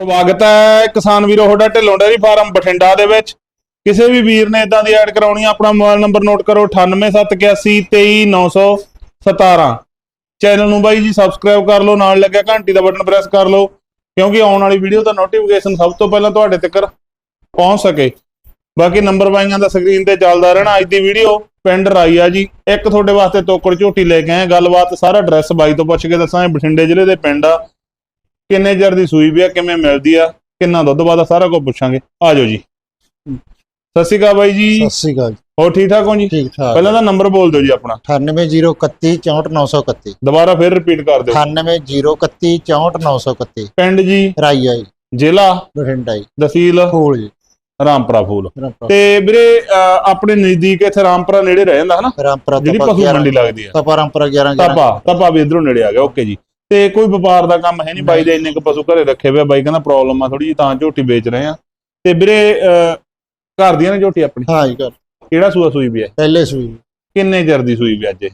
ਸਵਾਗਤ ਹੈ ਕਿਸਾਨ ਵੀਰੋ, ਤੁਹਾਡਾ ਢਿੱਲੋਂ ਡੇਅਰੀ ਫਾਰਮ ਬਠਿੰਡਾ ਦੇ ਵਿੱਚ। ਕਿਸੇ ਵੀ ਵੀਰ ਨੇ ਇਦਾਂ ਦੀ ਐਡ ਕਰਾਉਣੀ ਆ, ਆਪਣਾ ਮੋਬਾਈਲ ਨੰਬਰ ਨੋਟ ਕਰੋ 9871823917 ਚੈਨਲ ਨੂੰ ਬਾਈ ਜੀ ਸਬਸਕ੍ਰਾਈਬ ਕਰ ਲਓ, ਨਾਲ ਲੱਗਿਆ ਘੰਟੀ ਦਾ ਬਟਨ ਪ੍ਰੈਸ ਕਰ ਲਓ, ਕਿਉਂਕਿ ਆਉਣ ਵਾਲੀ ਵੀਡੀਓ ਦਾ ਨੋਟੀਫਿਕੇਸ਼ਨ ਸਭ ਤੋਂ ਪਹਿਲਾਂ ਤੁਹਾਡੇ ਤੱਕ ਪਹੁੰਚ ਸਕੇ। ਬਾਕੀ ਨੰਬਰ ਬਾਈਆਂ ਦਾ ਸਕਰੀਨ ਤੇ ਚੱਲਦਾ ਰਹਿਣਾ। ਅੱਜ ਦੀ ਵੀਡੀਓ ਪਿੰਡ ਰਾਈਆ ਜੀ। ਇੱਕ ਤੁਹਾਡੇ ਵਾਸਤੇ ਤੋਕੜ ਝੋਟੀ ਲੈ ਕੇ ਆਏ ਗੱਲਬਾਤ ਸਾਰਾ ਐਡਰੈਸ ਬਾਈ ਤੋਂ ਪੁੱਛ ਕੇ ਦੱਸਾਂਗੇ। ਬਠਿੰਡੇ ਜ਼ਿਲ੍ਹੇ ਦੇ ਪਿੰਡ ਆ। ਕਿੰਨੇ ਚਿਰ ਦੀ ਸੂਈ ਵੀ ਆ ਕਿਵੇਂ ਮਿਲਦੀ ਆ ਕਿੰਨਾ ਦੁੱਧ ਵਾਦਾ ਸਾਰਾ ਕੁਝ ਪੁੱਛਾਂਗੇ। ਆ ਜਾਓ ਜੀ। ਸਤਿ ਸ਼੍ਰੀ ਅਕਾਲ ਬਾਈ ਜੀ। ਸਤਿ ਸ੍ਰੀ ਅਕਾਲ। ਹੋਰ ਠੀਕ ਠਾਕ ਹੋ ਜੀ? ਠੀਕ ਠਾਕ। ਪਹਿਲਾਂ ਤਾਂ ਨੰਬਰ ਬੋਲ ਦਿਓ ਜੀ ਆਪਣਾ। 98031 ਦੁਬਾਰਾ ਫਿਰ ਰਿਪੀਟ ਕਰ ਦਿਓ। 98031 ਪਿੰਡ ਜੀ? ਰਾਈਆ ਜੀ। ਜ਼ਿਲ੍ਹਾ? ਬਠਿੰਡਾ ਜੀ। ਤਹਿਸੀਲ? ਫੂਲ ਜੀ। ਰਾਮਪੁਰਾ ਫੂਲ। ਤੇ ਵੀਰੇ ਆਪਣੇ ਨਜ਼ਦੀਕ ਇੱਥੇ ਰਾਮਪੁਰਾ ਨੇੜੇ ਰਹਿ ਜਾਂਦਾ ਹਨਾ? ਰਾਮਪੁਰਾ ਜਿਹੜੀ ਪਸ਼ੂ 11 ਮੰਡੀ ਲੱਗਦੀ ਆ। ਤਪਾ ਰਾਮਪੁਰਾ 11 ਤਪਾ ਤਪਾ ਵੀ ਇਧਰੋਂ ਨੇੜੇ ਆ ਗਿਆ। ਓਕੇ ਜੀ। ਤੇ ਕੋਈ ਵਪਾਰ ਦਾ ਕੰਮ ਹੈ ਨਹੀਂ। ਬਾਈ ਦੇ ਇੰਨੇ ਕੁ ਪਸ਼ੂ ਘਰੇ ਰੱਖੇ ਹੋਏ ਆ। ਬਾਈ ਕਹਿੰਦਾ ਪ੍ਰੋਬਲਮ ਆ ਥੋੜੀ ਜੀ ਤਾਂ ਝੋਟੀ ਵੇਚ ਰਹੇ ਆ। ਤੇ ਵੀਰੇ ਅਹ, ਘਰ ਦੀਆਂ ਨੇ ਝੋਟੀ ਆਪਣੀ? ਹਾਂ ਜੀ ਘਰ। ਕਿਹੜਾ ਸੂਆ ਸੂਈ ਵੀ ਹੈ? ਪਹਿਲੇ ਸੂਈ। ਕਿੰਨੇ ਚਿਰ ਦੀ ਸੂਈ ਵੀ ਅੱਜ?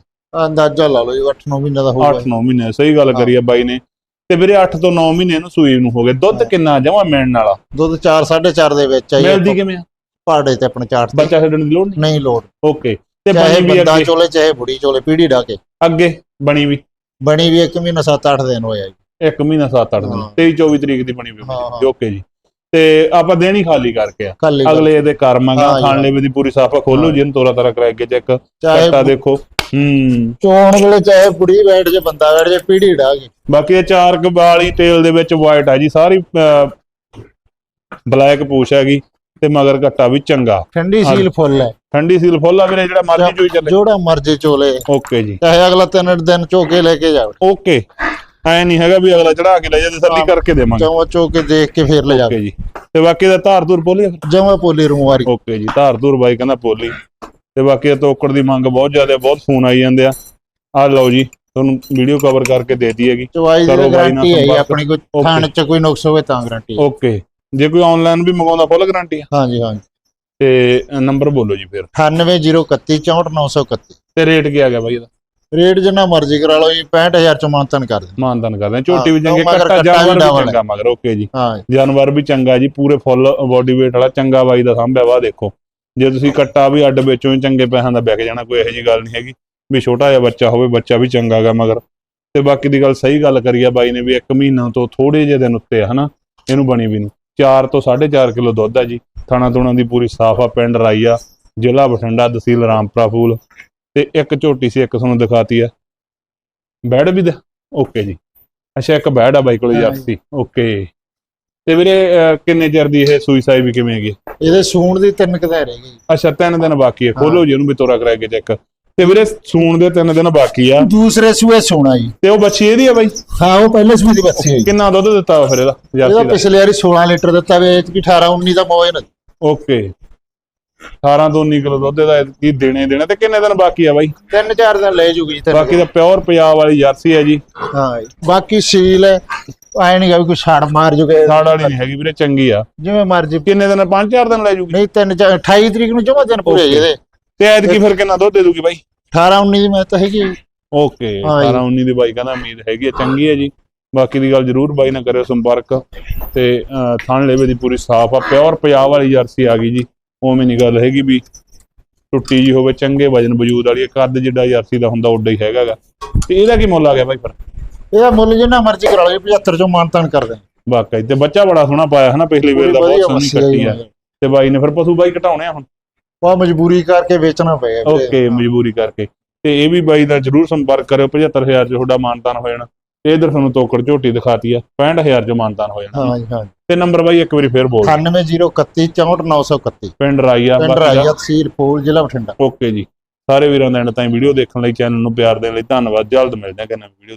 ਅੰਦਾਜ਼ਾ ਲਾ ਲਓ ਜੀ 8-9 ਮਹੀਨਾ ਦਾ ਹੋਊਗਾ। 8-9 ਮਹੀਨੇ ਸਹੀ ਗੱਲ ਕਰੀ ਆ ਬਾਈ ਨੇ। ਤੇ ਵੀਰੇ 8 ਤੋਂ 9 ਮਹੀਨੇ ਨੂੰ ਸੂਈ ਨੂੰ ਹੋ ਗਏ। ਦੁੱਧ ਕਿੰਨਾ ਜਮਾ ਮਿਲਣ ਵਾਲਾ? ਦੁੱਧ 4 4.5 ਦੇ ਵਿੱਚ ਆਈ ਮਿਲਦੀ ਕਿਵੇਂ ਆ? ਪਹਾੜੇ ਤੇ ਆਪਣੇ ਤੇ ਬੱਚਾ ਛੱਡਣ ਦੀ ਲੋੜ ਨਹੀਂ? ਨਹੀਂ ਲੋੜ। ਓਕੇ। ਤੇ ਚਾਹੇ ਬਣੀ ਵੀ ਬੰਦਾ ਅੱਗੇ? ਚੋਲੇ ਚਾਹੇ ਬੁੜੀ ਚੋਲੇ ਪੀੜੀ ਡਾ ਕੇ। ਅੱਗੇ? ਬਣੀ ਵੀ? ਬਣੀ ਵੀ 1 ਮਹੀਨਾ 7-8 ਦਿਨ ਹੋਇਆ ਜੀ। 1 ਮਹੀਨਾ 7-8 ਦਿਨ। ਹਾਂ। 23 24 ਤਰੀਕ ਦੀ ਬਣੀ ਵੀ ਹਾਂ, ਹਾਂ। ਓਕੇ ਜੀ। ਤੇ ਆਪਾਂ ਦੇਣੀ ਖਾਲੀ ਕਰਕੇ ਆ। ਕੱਲ ਅਗਲੇ ਇਹਦੇ ਕਰਮਾਂਗਾ ਹਾਂ ਜੀ, ਖਾਣ ਲਈ ਦੀ ਪੂਰੀ ਸਾਫਾ ਖੋਲੋ ਹਾਂ। ਜਿਹਨੂੰ ਤੋਰਾ ਤਾਰਾ ਕਰਾ ਕੇ ਚੈੱਕ। ਚਾਹੇ ਕੱਟਾ ਦੇਖੋ। ਹੂੰ। ਚੋਣ ਵੇਲੇ ਚਾਹੇ ਬੁੜੀ ਬੈਠ ਜੇ ਬੰਦਾ ਬੈਠ ਜੇ ਪੀੜੀ ਡਾ ਕੇ। ਬਾਕੀ ਇਹ ਚਾਰ ਕਬਾਲੀ ਤੇਲ ਦੇ ਵਿੱਚ ਵਾਈਟ ਹੈ ਜੀ। ਸਾਰੀ ਬਲੈਕ ਪੂਛ ਹੈਗੀ। ਤੇ ਮਗਰ ਘੱਟਾ ਵੀ ਚੰਗਾ। ਠੰਡੀ। ਸੀਲ ਫੁੱਲ ਹੈ। ਠੰਡੀ ਸੀਲ ਫੁੱਲ ਆ ਵੀਰੇ ਜਿਹੜਾ ਮਰਜ਼ੀ ਚੋਈ ਚੱਲੇ। ਜੋੜਾ ਮਰਜ਼ੀ ਚੋਲੇ। ਓਕੇ ਜੀ। ਚਾਹੇ ਅਗਲਾ ਤਿੰਨ ਦਿਨ ਚੋਕੇ ਲੈ ਕੇ ਜਾਵੇ। ਓਕੇ। ਐ ਨਹੀਂ ਹੈਗਾ ਵੀ ਅਗਲਾ ਚੜਾ ਕੇ ਲੈ ਜਾ ਤਸੱਲੀ। ਕਰਕੇ ਦੇਵਾਂਗੇ। ਚੋਂ ਚੋਕੇ ਦੇਖ ਕੇ ਫੇਰ ਲੈ ਜਾਵੇ। ਓਕੇ ਜੀ। ਤੇ ਬਾਕੀ ਦਾ ਧਾਰ ਧੂਰ ਬੋਲੀ ਜਮਾ ਪੋਲੀ ਰੂਮਾਰੀ ਓਕੇ ਜੀ ਧਾਰ ਧੂਰ ਬਾਈ ਕਹਿੰਦਾ ਬੋਲੀ ਤੇ ਬਾਕੀ ਤੋਕੜ ਦੀ ਮੰਗ ਬਹੁਤ ਜ਼ਿਆਦਾ ਬਹੁਤ ਫੋਨ ਆਈ ਜਾਂਦੇ ਆ। ਆ ਲਓ ਜੀ ਤੁਹਾਨੂੰ ਵੀਡੀਓ ਕਵਰ ਕਰਕੇ ਦੇਤੀ ਹੈਗੀ ਚਵਾਈ ਦੀ ਗਾਰੰਟੀ ਹੈ ਜੀ। ਆਪਣੀ ਕੋਈ। ਥਾਣ ਚ ਕੋਈ ਨੁਕਸ ਹੋਵੇ ਤਾਂ ਗਾਰੰਟੀ ਓਕੇ। ਜੇ ਕੋਈ ਆਨਲਾਈਨ ਵੀ ਮੰਗਾਉਂਦਾ ਫੁੱਲ ਗਾਰੰਟੀ ਆ। ਹਾਂਜੀ ਹਾਂਜੀ। ਤੇ ਨੰਬਰ ਬੋਲੋ ਜੀ ਫਿਰ। 98031 64931 ਤੇ ਰੇਟ ਕੀ ਆ ਗਿਆ ਬਾਈ ਇਹਦਾ? ਰੇਟ ਜਿੰਨਾ ਮਰਜ਼ੀ ਕਰਾ ਲਓ ਜੀ 65000 ਚ ਮਾਨਤਨ ਕਰ ਦੇ ਮਾਨਦਾਨ ਕਰਦੇ ਝੋਟੀ ਵੀ ਚੰਗੇ ਕੱਟਾ ਜਾਨਵਰ ਵੀ। ਚੰਗਾ ਮਗਰ ਓਕੇ ਜੀ। ਜਾਨਵਰ ਵੀ ਚੰਗਾ ਜੀ ਪੂਰੇ ਫੁੱਲ ਬਾਡੀ weight ਵਾਲਾ ਚੰਗਾ ਬਾਈ ਦਾ ਸਾਂਭਿਆ ਵਾ ਦੇਖੋ। ਜੇ ਤੁਸੀਂ ਕੱਟਾ ਵੀ ਅੱਡ ਵੇਚੋ ਹੀ ਚੰਗੇ ਪੈਸਿਆਂ ਦਾ ਵਿਕ ਜਾਣਾ ਕੋਈ ਇਹੋ ਜੀ ਗੱਲ ਨਹੀਂ ਹੈਗੀ। ਵੀ ਛੋਟਾ ਜਿਹਾ ਬੱਚਾ ਹੋਵੇ ਬੱਚਾ ਵੀ ਚੰਗਾ ਗਾ ਮਗਰ। ਤੇ ਬਾਕੀ ਦੀ ਗੱਲ ਸਹੀ ਗੱਲ ਕਰੀ ਆ ਬਾਈ ਨੇ ਵੀ 1 ਮਹੀਨਾ ਤੋਂ ਥੋੜੇ ਜਿਹੇ ਦਿਨ ਉੱਤੇ ਹਨਾ? ਇਹਨੂੰ ਬਣੀ ਵੀ ਨੂੰ। 4 ਤੋਂ 4.5 ਕਿਲੋ ਦੁੱਧ ਆ ਜੀ। ਥਾਣਾ ਤੁਣਾ ਦੀ ਪੂਰੀ ਸਾਫ਼ ਆ ਪਿੰਡ ਰਾਈਆ ਜ਼ਿਲ੍ਹਾ ਬਠਿੰਡਾ ਤਹਿਸੀਲ ਰਾਮਪੁਰਾ ਫੂਲ। ਤੇ ਇੱਕ ਝੋਟੀ ਸੀ ਇੱਕ ਤੁਹਾਨੂੰ ਦਿਖਾਤੀ ਆ। ਬੈੜ ਵੀ ਓਕੇ ਜੀ। ਅੱਛਾ ਇੱਕ ਬੈੜ ਆ ਬਾਈ ਕੋਲ ਹਾਂ। Jersey okay. ਤੇ ਵੀਰੇ ਕਿੰਨੇ ਚਿਰ ਦੀ ਇਹ ਸੂਈ ਸਾਈ ਵੀ ਕਿਵੇਂ ਹੈਗੀ? ਇਹਦੇ ਸੂਣ ਦੀ ਤਿੰਨ ਕਦਾ ਰਹਿ ਗਈ ਅੱਛਾ ਤਿੰਨ ਦਿਨ ਬਾਕੀ ਹੈ ਖੋਲੋ ਜੀ ਉਹਨੂੰ ਵੀ ਤੋਰਾ ਕਰਾ ਕੇ ਚੈੱਕ। ਤੇ ਵੀਰੇ ਸੂਣ ਦੇ ਤਿੰਨ ਦਿਨ ਬਾਕੀ ਆ। ਦੂਸਰੇ ਸੂਏ ਸੋਣਾ ਜੀ। ਤੇ ਉਹ ਬੱਚੀ ਇਹਦੀ ਆ ਬਾਈ? ਹਾਂ ਉਹ ਪਹਿਲੇ ਸੂਏ ਦੀ ਬੱਚੀ ਹੈ ਜੀ। ਕਿੰਨਾ ਦੁੱਧ ਦਿੱਤਾ ਵਾ ਫਿਰ ਇਹਦਾ ਇਹਦਾ ਜਰਸੀ ਦਾ? ਪਿਛਲੇ ਵਾਰੀ 16 ਲੀਟਰ ਦਿੱਤਾ ਵੇ ਕਿ 18 19 ਦਾ ਮੋਏ ਨਾ ਓਕੇ। 18 ਤੋਂ 19 ਕਿਲੋ ਦੁੱਧ ਦਾ ਕੀ ਦੇਣੇ ਦੇਣਾ। ਤੇ ਕਿੰਨੇ ਦਿਨ ਬਾਕੀ ਆ ਬਾਈ? ਤਿੰਨ ਚਾਰ ਦਿਨ ਲੈ ਜੂਗੀ ਜੀ ਤਿੰਨ ਬਾਕੀ ਦਾ ਪਿਓਰ ਪੰਜਾਬ ਵਾਲੀ ਜਰਸੀ ਹੈ ਜੀ। ਹਾਂ ਜੀ। ਬਾਕੀ ਸੀਲ ਹੈ ਐ ਨਹੀਂ ਗਾ ਵੀ ਕੋਈ ਛੜ ਮਾਰ ਜੂਗੇ। ਸਾੜ ਵਾਲੀ ਨਹੀਂ ਹੈਗੀ ਵੀਰੇ ਚੰਗੀ ਆ। ਜਿਵੇਂ ਮਰਜ਼ੀ। ਕਿੰਨੇ ਦਿਨ ਪੰਜ ਚਾਰ ਦਿਨ ਲੈ ਜੂਗੀ? ਨਹੀਂ ਤਿੰਨ ਚਾਰ 28 ਤਰੀਕ ਨੂੰ ਜਮਾ ਦਿਨ ਪੂਰੇ Okay. ਜਿਹਦੇ ਤੇ ਐਤਕੀ ਫਿਰ ਕਿੰਨਾ ਦੁੱਧ ਦੇ ਦੂਗੀ ਬਾਈ? 18 19 ਦੀ ਮੈਂ ਤਾਂ ਹੈਗੀ। ਓਕੇ ਹਾਂ ਜੀ। 18 19 ਦੀ ਬਾਈ ਕਹਿੰਦਾ ਉਮੀਦ ਹੈਗੀ ਹੈ ਚੰਗੀ ਹੈ ਜੀ। ਬਾਕੀ ਦੀ ਗੱਲ ਜਰੂਰ ਬਾਈ ਨਾਲ ਕਰਿਓ ਸੰਪਰਕ। ਤੇ ਥਣ ਲੇਵੇ ਦੀ ਪੂਰੀ ਸਾਫ਼ ਆ ਪਿਓਰ ਪੰਜਾਬ ਵਾਲੀ ਜਰਸੀ ਆ ਗਈ ਜੀ। ਉਵੇਂ ਨਹੀਂ ਗੱਲ ਹੈਗੀ ਵੀ ਟੁੱਟੀ ਜੀ ਹੋਵੇ ਚੰਗੇ ਵਜਨ ਵਜੂਦ ਵਾਲੀ ਕੱਦ ਜਿੱਡਾ ਜਰਸੀ ਦਾ ਹੁੰਦਾ ਓਡਾ ਹੀ ਹੈਗਾਗਾ ਤੇ ਇਹਦਾ ਕੀ ਮੁੱਲ ਆ ਗਿਆ ਬਾਈ ਫਿਰ? ਇਹਦਾ ਮੁੱਲ ਜਿੰਨਾ ਮਰਜ਼ੀ ਕਰਾ ਲਓ ਜੀ, 75 ਚੋਂ ਮਾਨਤਾਨ ਕਰਦੇ ਵਾਕਈ ਤੇ ਬੱਚਾ ਬੜਾ ਸੋਹਣਾ ਪਾਇਆ ਹਨਾ ਪਿਛਲੀ ਵੇਲ ਦਾ ਬਹੁਤ ਸੋਹਣੀ ਕੱਟੀ ਆ। ਤੇ ਬਾਈ ਨੇ ਫਿਰ ਪਸ਼ੂ ਬਾਈ ਘਟਾਉਣੇ ਆ ਹੁਣ? ਉਹ ਮਜਬੂਰੀ ਕਰਕੇ ਵੇਚਣਾ ਵੀਰੇ। ਓਕੇ ਮਜਬੂਰੀ ਕਰਕੇ। ਤੇ ਇਹ ਵੀ ਬਾਈ ਦਾ ਜਰੂਰ ਸੰਪਰਕ ਕਰਿਓ 75000 ਚ ਤੁਹਾਡਾ ਮਾਨਤਾਨ ਹੋ ਜਾਣਾ। ਤੇ ਇਧਰ ਤੁਹਾਨੂੰ ਤੋਕੜ ਝੋਟੀ ਦਿਖਾਤੀ ਆ 65000 ਚ ਮਾਨਤਾਨ ਹੋ ਜਾਣਾ। ਹਾਂ ਜੀ ਹਾਂ ਤੇ ਨੰਬਰ ਬਾਈ ਇੱਕ ਵਾਰੀ ਫੇਰ ਬੋਲ। 98031 64931 ਪਿੰਡ ਰਾਈਆ ਪਿੰਡ ਰਾਈਆ ਤਹਿਸੀਲ ਫੂਲ ਜ਼ਿਲ੍ਹਾ ਬਠਿੰਡਾ। ਓਕੇ ਜੀ। ਸਾਰੇ ਵੀਰਾਂ ਦਾ ਐਂਡ ਤਾਈਂ ਵੀਡੀਓ ਦੇਖਣ ਲਈ ਚੈਨਲ ਨੂੰ ਪਿਆਰ ਦੇਣ ਲਈ ਧੰਨਵਾਦ। ਜਲਦ ਮਿਲਦੇ ਹਾਂ ਕਿ ਨਵੀਂ ਵੀਡੀਓ